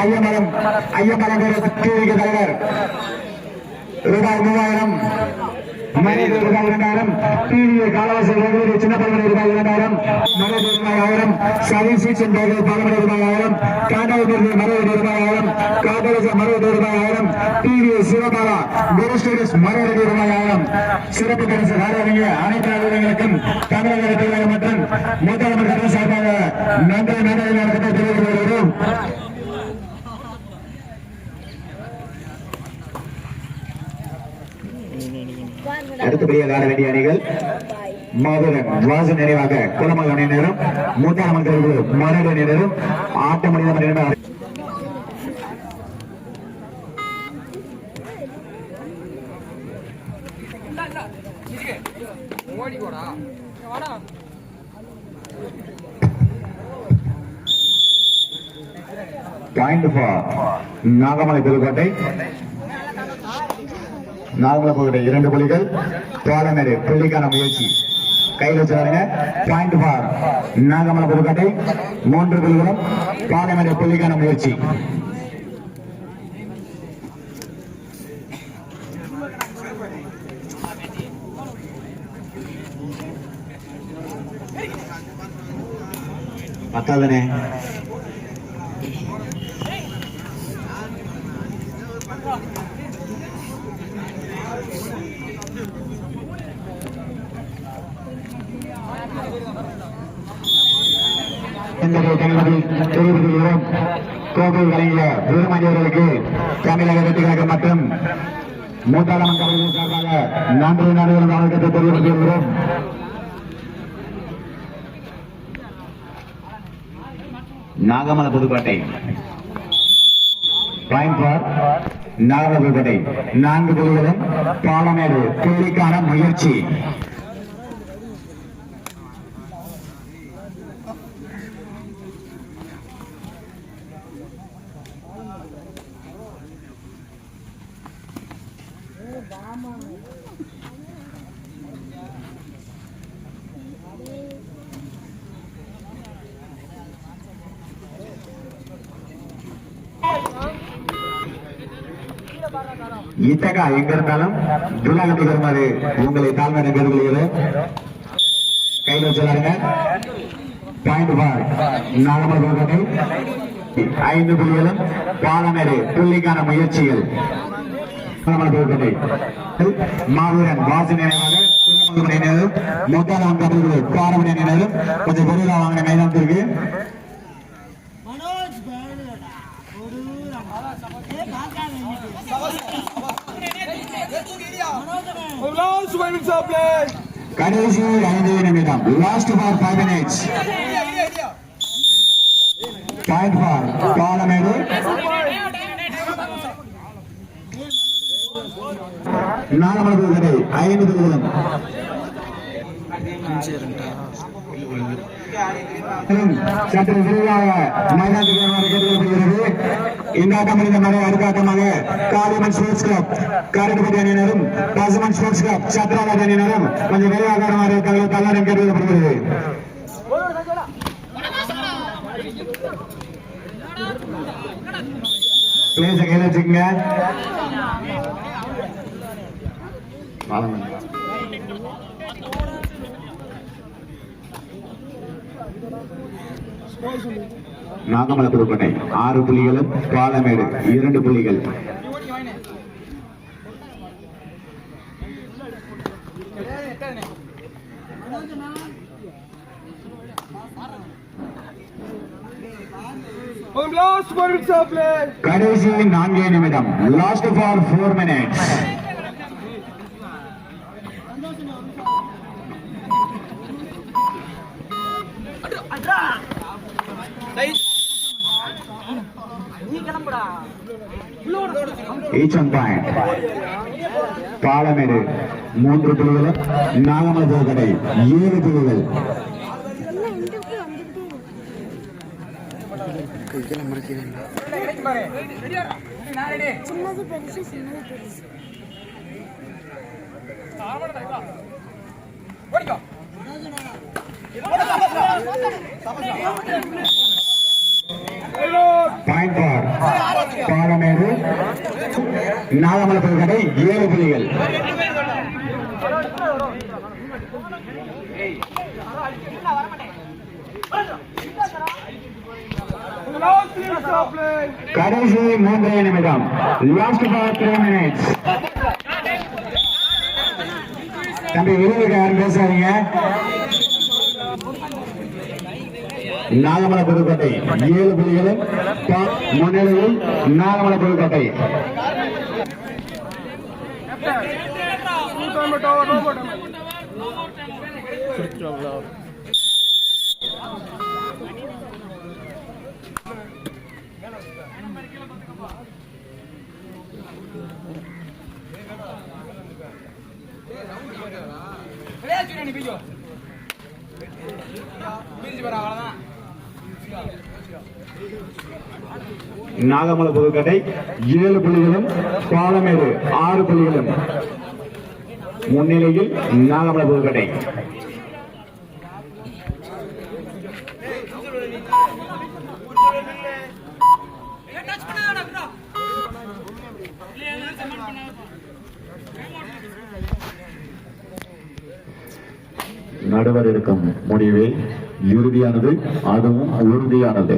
ஐயமலம் ஐயமலம் டிவிக்கு தலைவர் ரூபாய் மூவாயிரம் மனித ரூபாய் இரண்டாயிரம் டிவி காலவாசி ரகுபதி சின்ன பழமணி ரூபாய் இரண்டாயிரம் மனித ரூபாய் ஆயிரம் சரி சீசன் பேர்கள் பழமணி ரூபாய் ஆயிரம் காண்டாவது மறுபடி ரூபாய் ஆயிரம் காதலச மறுபடி ரூபாய் ஆயிரம் டிவி சிவபாலா குருஸ்டேடிஸ் மறுபடி ரூபாய் ஆயிரம். சிறப்பு பரிசு காரணங்க அனைத்து அலுவலர்களுக்கும் தமிழக தலைவர் மற்றும் முதலமைச்சர் சார்பாக நன்றி நன்றி நடத்த தெரிவித்து வருகிறோம் அடுத்தபடியாக ஆட வேண்டிய அணிகள் மாவீரன் வாசு நினைவாக குளமக அணியினரும் மூன்றாம் மந்திரர்கள் மரடு அணியினரும் ஆட்ட மனிதம் அணியினர் பாயிண்ட் ஃபார் நாகமலை புதுக்கோட்டை நாகமலை இரண்டு புள்ளிகள் தோழமேடு புள்ளிக்கான முயற்சி. கையில் வச்சுருங்க பாயிண்ட் ஃபார் நாகமல புதுக்கட்டை. மூன்று புள்ளிகளும் பாலமேடு புள்ளிக்கான முயற்சி. பத்தாவதுனே. எங்களுடைய தளபதி தெரிவித்துகிறோம் கோவை வழங்கிய வீரமணியர்களுக்கு தமிழக வெற்றிகழகம் மற்றும் மூத்தாளம் கலைஞர் சார்பாக நன்றி நன்றி வணக்கத்தை தெரிவித்துகிறோம் நாகமல புதுக்கோட்டை பாயிண்ட் ஃபார் நாகமல புதுக்கோட்டை நான்கு புள்ளிகளும் பாலமேடு புள்ளிக்கான முயற்சி. இத்தகா எங்க இருந்தாலும் துலாகட்டி வருமாறு உங்களை தாழ்மை கேட்டுக்கொள்கிறேன் கையில் வச்சுருங்க பாயிண்ட் பார் நாகமல் புதுக்கோட்டை ஐந்து புள்ளிகளும் பாலமேடு புள்ளிக்கான முயற்சிகள். மாவீரன் வாசி நினைவாக முத்தாலாம் கபடிகள் பாரமணி நினைவும் கொஞ்சம் பொருளாக வாங்கின மைதானத்திற்கு. கடைசி ஐந்து நிமிடம். Last for five minutes point for Palamedu Nagamalai கடை ஐந்து புள்ளிகளும் சற்று விரைவாக மைதானத்துக்கு கேட்டுக்கொள்ளப்படுகிறது இந்த ஆட்டம் முடிந்த மறை அடுத்தாட்டமாக காளிமன் ஸ்போர்ட்ஸ் கிளப் காரைக்குடி அணியினரும் பசுமன் ஸ்போர்ட்ஸ் கிளப் சத்ராபாத் அணியினரும் கொஞ்சம் விரைவாக தள்ளாரம் கேட்டுக்கொள்ளப்படுகிறது பிளேஸ கையில் வச்சுக்கோங்க நாகமலை புதுக்கோட்டை ஆறு புள்ளிகளும் பாலமேடு இரண்டு புள்ளிகள். கடைசி நான்கே நிமிடம். லாஸ்ட் ஃபார் ஃபோர் மினிட்ஸ் நீ பாயிண்ட் பாலமேடு மூன்று பிரிவுகள் நாகமலை புதுக்கடை ஏழு பிரிவுகள். சின்னது பெருசு சின்னது பெருசு. பாயிண்ட் பார் பாலமேடு நாகமலை புதுக்கோட்டை ஏழு புள்ளிகள். கடைசி மூன்றே நிமிடம். லாஸ்ட் பார் த்ரீ மினிட்ஸ் தம்பி விருதுக்கு யாரும் பேசாதீங்க நாகமலை புதுக்கோட்டை ஏழு புள்ளிகளும் முன்னிலையில் Nagamalai Pudukkottai Thank you. At over, Nagamalai ஏழு புள்ளிகளும் பாலமேடு ஆறு புள்ளிகளும். முன்னிலையில் நாகமலை புதுக்கோட்டை நடுவர் இருக்கும் முடிவே இறுதியானது அதுவும் உறுதியானது.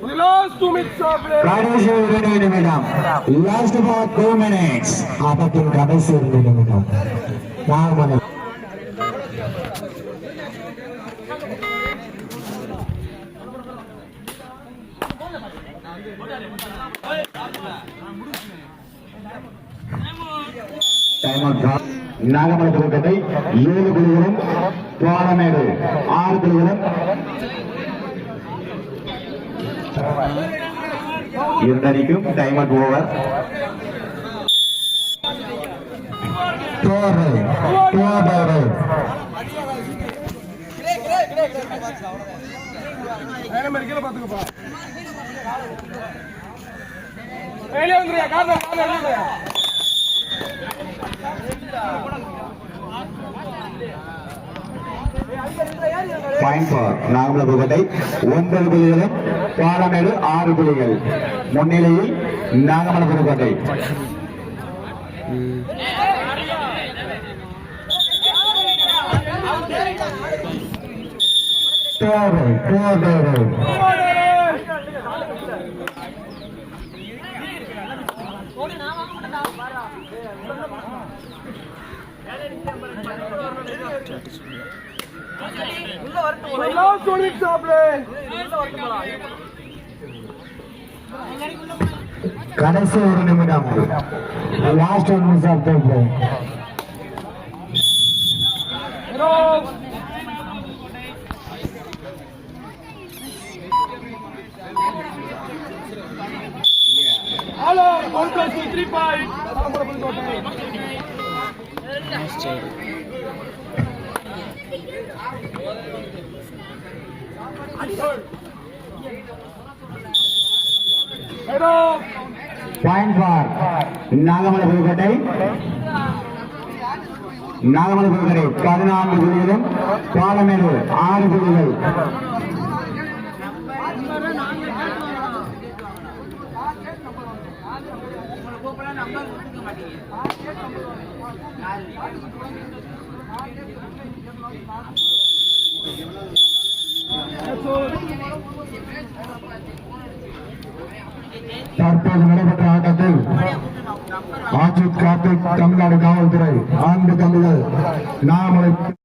The last two minutes கடைசி நிமிடம். லாஸ்ட் ஃபார் டூ மினிட்ஸ் ஆட்டத்தின் கடைசி நிமிடம். நாகமலை புதுக்கோட்டை ஏழு குழுவிலும் பாலமேடு ஆறு குழுவிலும் இரண்டடிக்கும் டைம் அட் ஓவர் தோறு தோறு வேற மாதிரி புதுக்கோட்டை ஒன்பது புள்ளிகளும் பாலமேடு ஆறு புள்ளிகள். முன்னிலையில் நாகமலை புதுக்கோட்டை. தோறு கடைசி ஒரு நிமிடம் last one miss of time Reload. Hello, one plus two, three point. Point for Nagamalai Pudukkottai Nagamalai Pudukkottai பதினான்கு புள்ளிகளும் பாலமேடு ஆறு புள்ளிகள் தற்போது நடைபெற்ற ஆட்டத்தில் ஆட்சி கார்த்திக் தமிழ்நாடு காவல்துறை ஆண்டு தமிழர் நாமலை